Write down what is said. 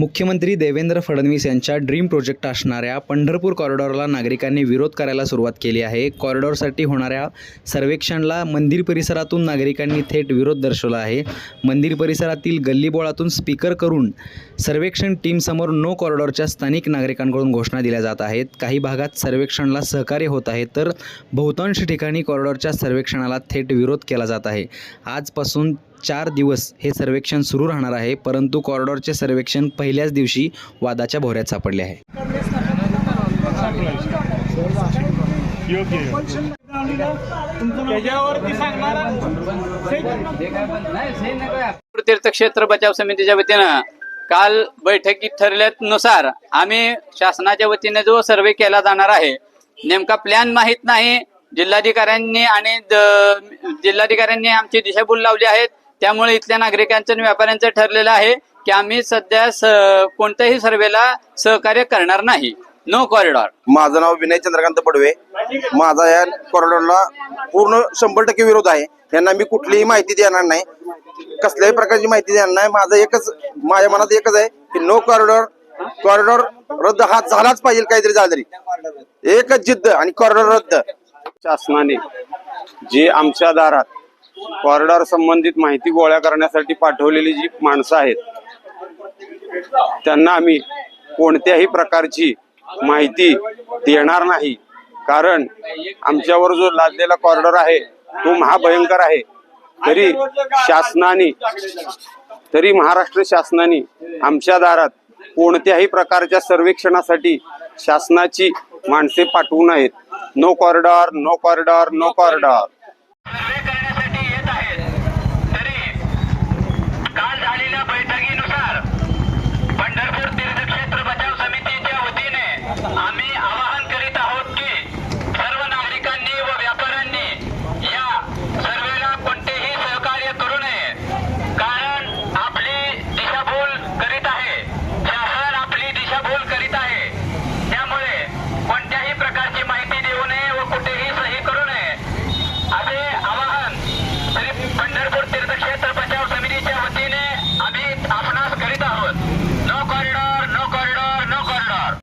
मुख्यमंत्री देवेंद्र फडणवीस यांच्या dream project असणाऱ्या पंढरपूर कॉरिडॉरला नागरिकांनी विरोध करायला सुरुवात केली आहे. कॉरिडॉरसाठी होणाऱ्या सर्वेक्षणला मंदिर परिसरातून नागरिकांनी थेट विरोध दर्शवला आहे. मंदिर परिसरातील गल्लीबोळातून स्पीकर करून सर्वेक्षण टीमसमोर नो कॉरिडॉरच्या स्थानिक नागरिकांकडून घोषणा दिल्या जात आहेत. काही भागात सर्वेक्षणला सहकार्य होत आहे तर बहुतांश ठिकाणी कॉरिडॉरच्या सर्वेक्षणाला थेट विरोध केला जात आहे. आजपासून चार दिवस हे सर्वेक्षण सुरू राहणार आहे परंतु कॉरिडॉरचे सर्वेक्षण पहिल्याच दिवशी वादाच्या भोवऱ्यात सापडले आहे. तीर्थक्षेत्र बचाव समितीच्या वतीनं काल बैठकीत ठरल्यानुसार आम्ही शासनाच्या वतीने जो सर्वे केला जाणार आहे नेमका प्लॅन माहीत नाही. जिल्हाधिकाऱ्यांनी आणि द- जिल्हाधिकाऱ्यांनी आमची दिशाभूल लावली आहेत. त्यामुळे इथल्या नागरिकांचं आणि व्यापाऱ्यांचं ठरलेलं आहे की आम्ही सध्या स- कोणत्याही सर्वेला सहकार्य करणार नाही. नो कॉरिडॉर माझं नाव विनय चंद्रकांत पडवे. माझा या कॉरिडॉरला पूर्ण शंभर टक्के विरोध आहे. यांना मी कुठलीही माहिती देणार नाही. कसल्याही प्रकारची माहिती देणार नाही. माझं एकच माझ्या मनात एकच आहे की नो कॉरिडॉर कॉरिडॉर रद्द हा झालाच पाहिजे काहीतरी झालं तरी. एकच जिद्द आणि कॉरिडॉर रद्द. शासनाने जे आमच्या दारात कॉरिडॉर संबंधित माहिती गोळा करण्यासाठी पाठवलेली जी माणसं आहेत त्यांना आम्ही कोणत्याही प्रकारची माहिती देणार नाही. कारण आमच्यावर जो लादलेला कॉरिडॉर आहे तो महाभयंकर आहे. तरी शासनाने तरी महाराष्ट्र शासनाने आमच्या दारात कोणत्याही प्रकारच्या सर्वेक्षणासाठी शासनाची माणसे पाठवू नयेत. No corridor no corridor no corridor